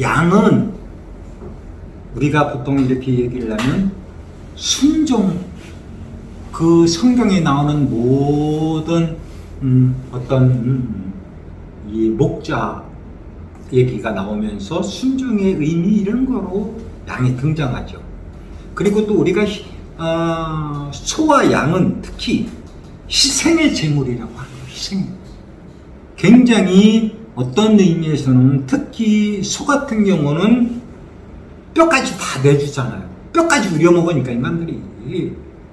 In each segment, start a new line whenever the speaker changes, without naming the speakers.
양은 우리가 보통 이렇게 얘기를 하면 순종 그 성경에 나오는 모든 음, 어떤 음, 이 목자 얘기가 나오면서 순종의 의미 이런 거로 양이 등장하죠. 그리고 또 우리가 희- 어, 소와 양은 특히 희생의 제물이라고 하는. 희생. 굉장히 어떤 의미에서는 특히 소 같은 경우는 뼈까지 다 내주잖아요. 뼈까지 우려먹으니까 인간들이.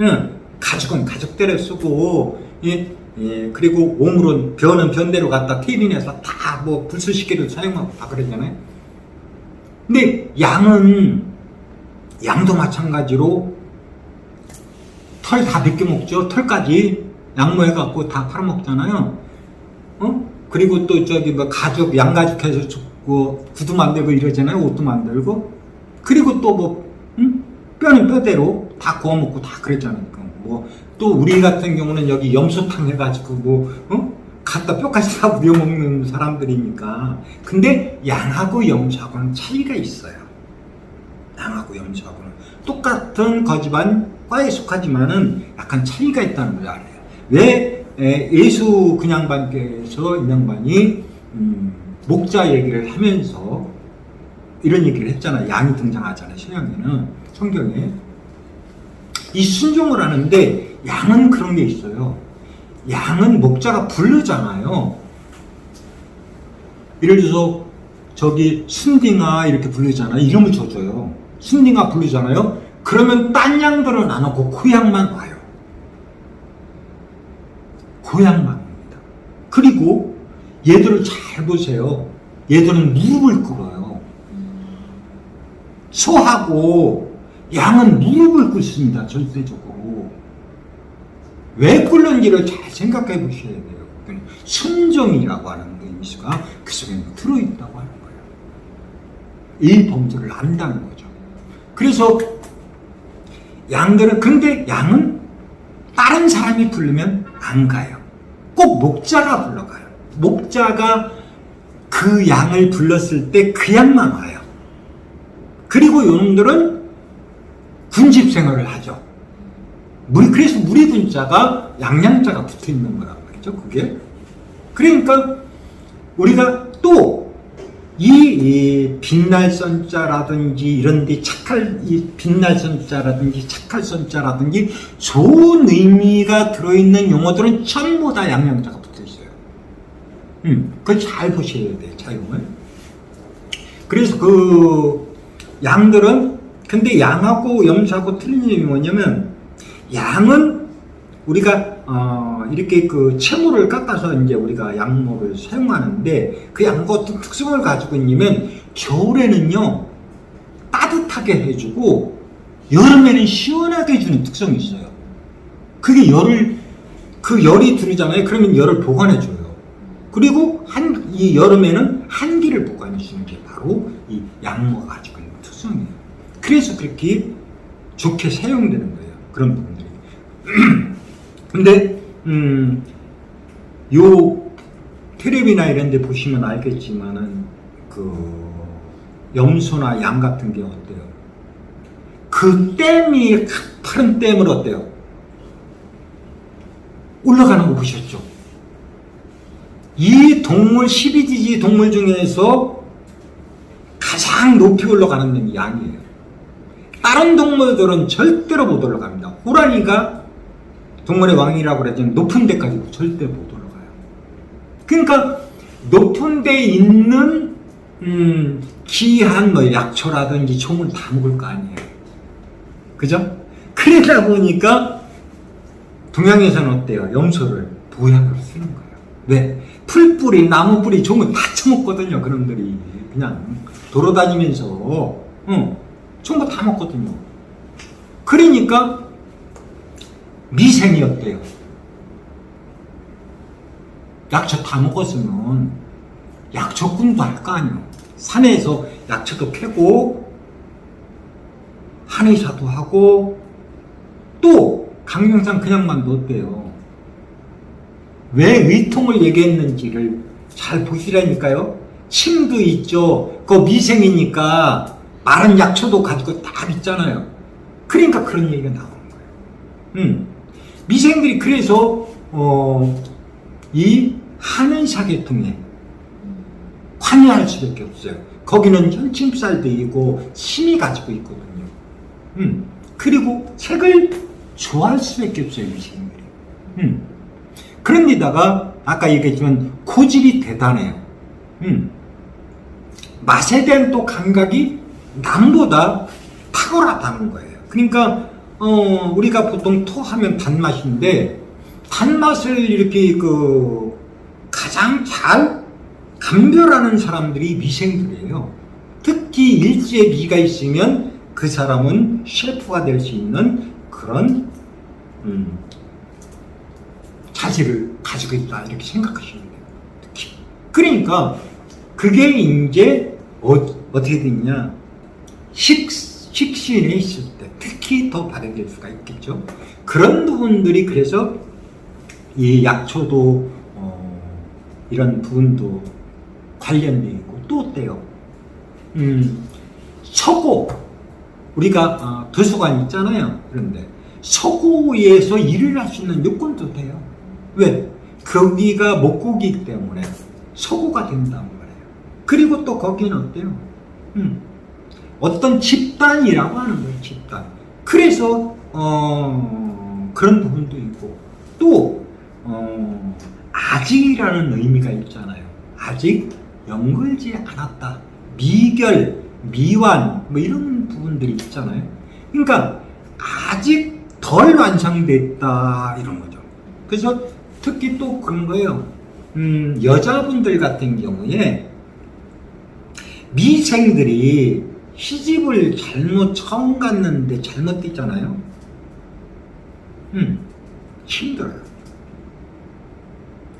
응. 가죽은 가죽대로 쓰고, 예, 예, 그리고 오물은 변은 변대로 갖다 테이블에서 다 뭐 불수시개를 사용하고 다 그러잖아요. 근데 양은, 양도 마찬가지로 털 다 벗겨 먹죠. 털까지 양모해갖고 다 팔아먹잖아요. 어? 그리고 또 저기 뭐 가죽, 양가죽 해서 줍고 구두 만들고 이러잖아요. 옷도 만들고. 그리고 또 뭐, 응? 뼈는 뼈대로 다 구워 먹고 다 그랬잖아요. 뭐, 또 우리 같은 경우는 여기 염소탕 해가지고 뭐, 어? 갖다 뼈까지 다 우려 먹는 사람들이니까. 근데 양하고 염소하고는 차이가 있어요. 양하고 염소하고는. 똑같은 거지만, 과에 속하지만은 약간 차이가 있다는 걸 알아요. 왜 에, 예수 그냥반께서 인양반이 음, 목자 얘기를 하면서 이런 얘기를 했잖아요. 양이 등장하잖아요. 신약에는 성경에 이 순종을 하는데 양은 그런 게 있어요. 양은 목자가 부르잖아요. 예를 들어서 저기 순딩아 이렇게 부르잖아요. 이름을 줘줘요. 순딩아 부르잖아요. 그러면 딴 양들은 안 오고 그 양만 와요. 고향만 옵니다. 그리고 얘들을 잘 보세요. 얘들은 무릎을 꿇어요. 소하고 양은 무릎을 꿇습니다. 절대적으로. 왜 꿇는지를 잘 생각해 보셔야 돼요. 순종이라고 하는 의미가 그 속에 들어있다고 하는 거예요. 이 범죄를 안다는 거죠. 그래서 양들은 근데 양은 다른 사람이 부르면 안 가요. 꼭 목자가 불러가요. 목자가 그 양을 불렀을 때 그 양만 와요. 그리고 요놈들은 군집 생활을 하죠. 물, 그래서 무리 군자가 양양자가 붙어 있는 거란 말이죠. 그게. 그러니까 우리가 또 이, 이 빛날 선자라든지 이런 데 착할 이 빛날 선자라든지 착할 선자라든지 좋은 의미가 들어있는 용어들은 전부 다 양양자가 붙어 있어요. 음, 그걸 잘 보셔야 돼요, 차용을. 그래서 그 양들은 근데 양하고 염소하고 틀린 점이 뭐냐면 양은 우리가 어, 이렇게 그 채물을 깎아서 이제 우리가 양모를 사용하는데 그 양과 어떤 특성을 가지고 있냐면 겨울에는요 따뜻하게 해주고 여름에는 시원하게 해주는 특성이 있어요. 그게 열을 그 열이 들이잖아요. 그러면 열을 보관해 줘요. 그리고 한 이 여름에는 한기를 보관해 주는 게 바로 이 양모가 가지고 있는 특성이에요. 그래서 그렇게 좋게 사용되는 거예요. 그런 부분들이. 근데 음, 요 텔레비나 이런 데 보시면 알겠지만은 그 염소나 양 같은 게 어때요? 그 댐이 가파른 댐을 어때요? 올라가는 거 보셨죠? 이 동물 12지지 동물 중에서 가장 높이 올라가는 놈이 양이에요. 다른 동물들은 절대로 못 올라갑니다. 호랑이가 동물의 왕이라고 그러지만 높은 데까지 절대 못 올라가요. 그러니까 높은 데 있는 음, 귀한 뭐 약초라든지 종을 다 먹을 거 아니에요. 그죠? 그러다 보니까 동양에서는 어때요? 염소를 보약으로 쓰는 거예요. 왜? 풀뿌리, 나무뿌리, 종을 다 처먹거든요. 그놈들이 그냥 돌아다니면서 응, 전부 다 먹거든요. 그러니까 미생이 어때요? 약초 다 먹었으면 약초꾼도 할 거 아니에요. 산에서 약초도 캐고 한의사도 하고 또 강명상 그냥만 넣었대요. 왜 의통을 얘기했는지를 잘 보시라니까요. 침도 있죠. 그 미생이니까 마른 약초도 가지고 딱 있잖아요. 그러니까 그런 얘기가 나오는 거예요. 음. 미생들이 그래서 어, 이 하늘사 계통에 관여할 수밖에 없어요. 거기는 현침살도 있고 힘이 가지고 있거든요. 음. 그리고 색을 좋아할 수밖에 없어요, 미생들이. 음. 그런데다가 아까 얘기했지만 고집이 대단해요. 음. 맛에 대한 또 감각이 남보다 탁월하다는 거예요. 그러니까 어, 우리가 보통 토하면 단맛인데 단맛을 이렇게 그 가장 잘 감별하는 사람들이 미생들이에요. 특히 일지에 미가 있으면 그 사람은 셰프가 될 수 있는 그런 음, 자질을 가지고 있다 이렇게 생각하시면 돼요. 그러니까 그게 이제 어, 어떻게 됐냐 식 식신에 있을 때 특히 더 발현될 수가 있겠죠. 그런 부분들이 그래서 이 약초도 어, 이런 부분도 관련되어 있고 또 어때요? 음, 서고 우리가 어, 도서관 있잖아요. 그런데 서고에서 일을 할 수 있는 요건도 돼요. 왜? 거기가 목고기 때문에 서고가 된단 말이에요. 그리고 또 거기는 어때요? 음, 어떤 집단이라고 하는 거예요. 집단. 그래서 어, 그런 부분도 있고 또 어, 아직이라는 의미가 있잖아요. 아직 연결지 않았다. 미결, 미완 뭐 이런 부분들이 있잖아요. 그러니까 아직 덜 완성됐다 이런 거죠. 그래서 특히 또 그런 거예요. 음, 여자분들 같은 경우에 미생들이 시집을 잘못 처음 갔는데 잘못됐잖아요. 음, 힘들어요.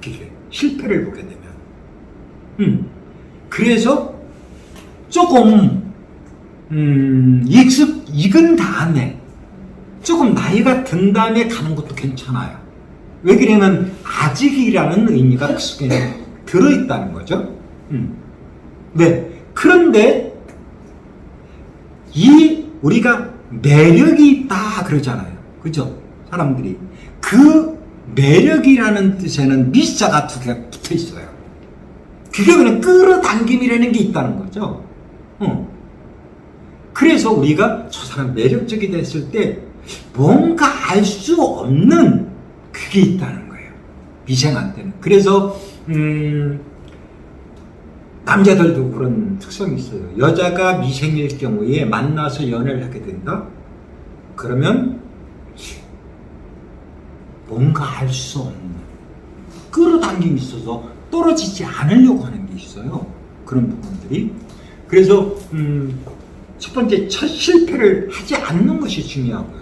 그게 실패를 보게 되면. 음, 그래서 조금 음, 익숙 익은 다음에 조금 나이가 든 다음에 가는 것도 괜찮아요. 왜 그러냐면 아직이라는 의미가 그 속에 들어있다는 거죠. 음. 네. 그런데 이 우리가 매력이 있다 그러잖아요. 그죠? 사람들이 그 매력이라는 뜻에는 미자가 두 개가 붙어 있어요. 그게 그냥 끌어당김이라는 게 있다는 거죠. 어. 그래서 우리가 저 사람 매력적이 됐을 때 뭔가 알 수 없는 그게 있다는 거예요. 미생한테는. 그래서 음, 남자들도 그런 특성이 있어요. 여자가 미생일 경우에 만나서 연애를 하게 된다? 그러면 뭔가 알 수 없는 끌어당김이 있어서 떨어지지 않으려고 하는 게 있어요. 그런 부분들이. 그래서 음, 첫 번째 첫 실패를 하지 않는 것이 중요하고요.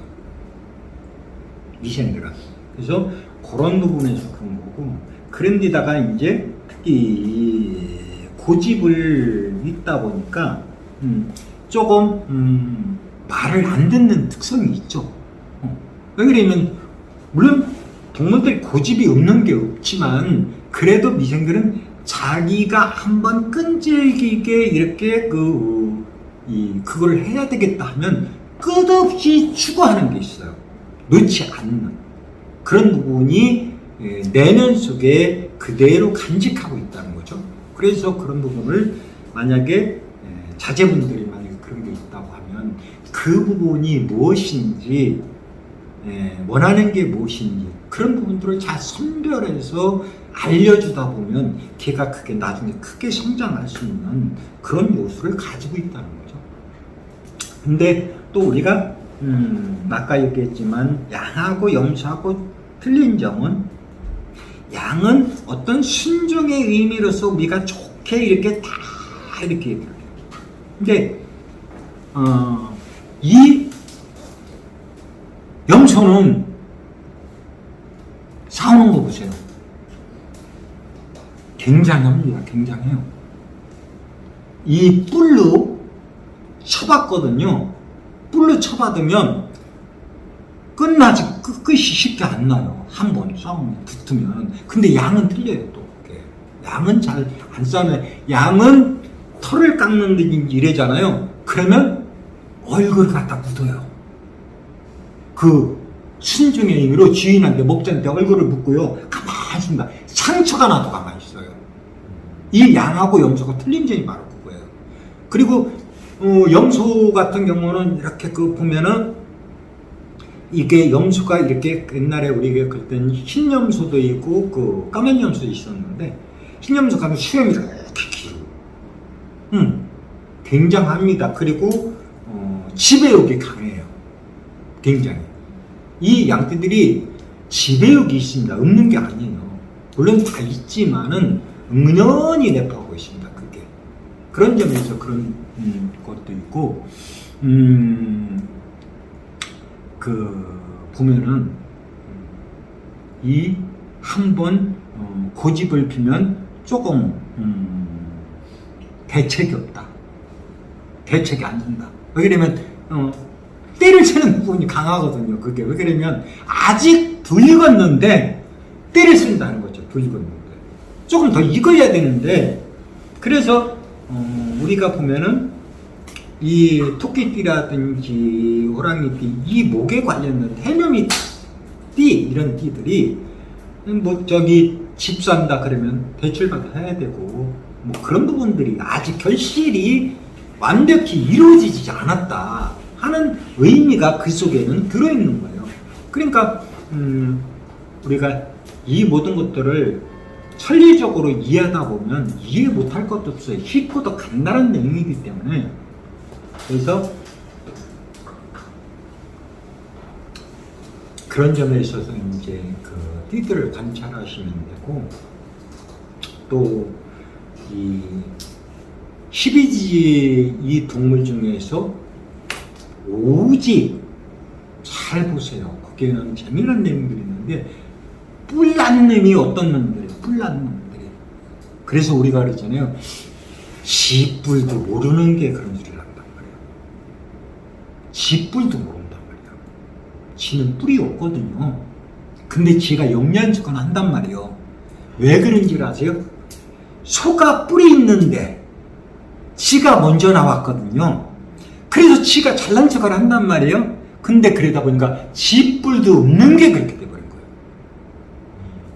미생들은. 그래서 그런 부분에서 그런 거고. 그런데다가 이제 특히 이 고집을 있다 보니까 음, 조금 음, 말을 안 듣는 특성이 있죠. 어. 왜 그러냐면 물론 동물들이 고집이 없는 게 없지만 그래도 미생들은 자기가 한번 끈질기게 이렇게 그, 이, 그걸 해야 되겠다 하면 끝없이 추구하는 게 있어요. 놓지 않는. 그런 부분이 예, 내면 속에 그대로 간직하고 있다는 거죠. 그래서 그런 부분을 만약에 예, 자제분들이 만약에 그런 게 있다고 하면 그 부분이 무엇인지 예, 원하는 게 무엇인지 그런 부분들을 잘 선별해서 알려주다 보면 걔가 그게 나중에 크게 성장할 수 있는 그런 요소를 가지고 있다는 거죠. 근데 또 우리가 음, 아까 얘기했지만 양하고 염소하고 틀린 점은 양은 어떤 순종의 의미로서 우리가 좋게 이렇게 다 이렇게 얘기해요. 근데 어, 이 염소는 싸우는 거 보세요. 굉장합니다. 굉장해요. 이 뿔로 쳐봤거든요. 뿔로 쳐받으면 끝나지 끝, 끝이 쉽게 안 나요. 한 번 싸우면 붙으면. 근데 양은 틀려요 또. 양은 잘 안 싸우면 양은 털을 깎는 데 이래잖아요. 그러면 얼굴 갖다 묻어요. 그 순종의 의미로 주인한테 목자한테 얼굴을 묻고요. 가만히 있습니다. 상처가 나도 가만히 있어요. 이 양하고 염소가 틀린 점이 바로 그거예요. 그리고 어, 염소 같은 경우는 이렇게 그 보면은 이게 염소가 이렇게 옛날에 우리가 그때는 흰 염소도 있고 그 까만 염소도 있었는데 흰 염소가 수염이 이렇게 길어. 음, 굉장합니다. 그리고 어, 지배욕이 강해요. 굉장히. 이 양떼들이 지배욕이 있습니다. 없는 게 아니에요. 물론 다 있지만은 은연히 내포하고 있습니다. 그게 그런 점에서 그런 음, 것도 있고, 음, 그 보면은 이 한번 어, 고집을 피면 조금 음, 대책이 없다. 대책이 안 된다. 왜 그러면 어, 때를 치는 부분이 강하거든요. 그게 왜 그러면 아직 덜 익었는데 때를 쓴다는 거죠. 덜 익었는데 조금 더 익어야 되는데 그래서 어, 우리가 보면은 이 토끼띠라든지 호랑이띠 이 목에 관련된 해녀미 띠 이런 띠들이 뭐 저기 집 산다 그러면 대출 받아 해야 되고 뭐 그런 부분들이 아직 결실이 완벽히 이루어지지 않았다 하는 의미가 그 속에는 들어있는 거예요. 그러니까 음, 우리가 이 모든 것들을 천리적으로 이해하다 보면 이해 못할 것도 없어요. 쉽고도 간단한 내용이기 때문에 그래서 그런 점에 있어서 이제 그 띠들을 관찰하시면 되고 또 이 12지 이 동물 중에서 오지 잘 보세요. 거기에는 재미난 내용들이 있는데 뿔난 놈이 어떤 놈들이에요? 뿔난 놈들이. 그래서 우리가 그러잖아요. 지뿔도 모르는 게 그런 말이에요. 지뿔도 모른단 말이야. 지는 뿔이 없거든요. 근데 지가 영리한 척은 한단 말이에요. 왜 그런지 아세요? 소가 뿔이 있는데 지가 먼저 나왔거든요. 그래서 지가 잘난 척을 한단 말이에요. 근데 그러다 보니까 지 뿔도 없는 게 그렇게 돼버린 거예요.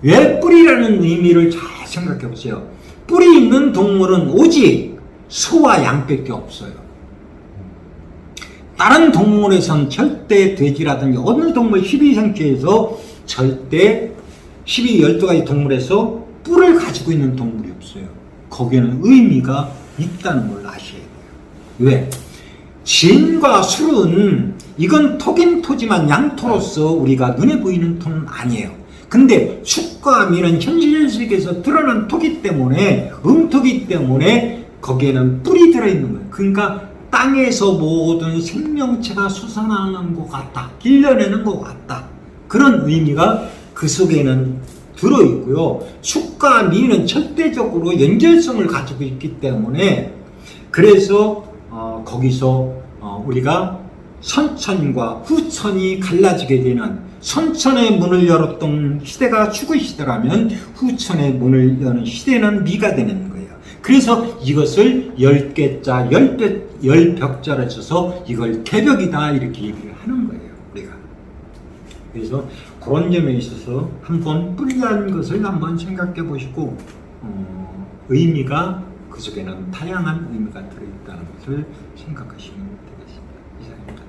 왜 뿔이라는 의미를 잘 생각해 보세요. 뿔이 있는 동물은 오직 소와 양밖에 없어요. 다른 동물에선 절대 돼지라든지 어느 동물 12생체에서 절대 12, 12가지 동물에서 뿔을 가지고 있는 동물이 없어요. 거기에는 의미가 있다는 걸 아셔야 돼요. 왜? 진과 술은 이건 토긴 토지만 양토로서 우리가 눈에 보이는 토는 아니에요. 근데 축과 미는 현실 세계에서 드러난 토기 때문에 음토기 때문에 거기에는 뿔이 들어있는 거예요. 그러니까 땅에서 모든 생명체가 솟아나는 것 같다. 길러내는 것 같다. 그런 의미가 그 속에는 들어있고요. 축과 미는 절대적으로 연결성을 가지고 있기 때문에 그래서 어, 거기서 어, 우리가 선천과 후천이 갈라지게 되는 선천의 문을 열었던 시대가 죽의 시대라면 후천의 문을 여는 시대는 미가 되는 거예요. 그래서 이것을 열 개자, 열, 배, 열 벽자를 써서 이걸 개벽이다 이렇게 얘기를 하는 거예요. 우리가. 그래서 그런 점에 있어서 한번 뿌리라는 것을 한번 생각해 보시고 어, 의미가 그 속에는 다양한 의미가 들어있다는 것을 생각하시면 되겠습니다. 이상입니다.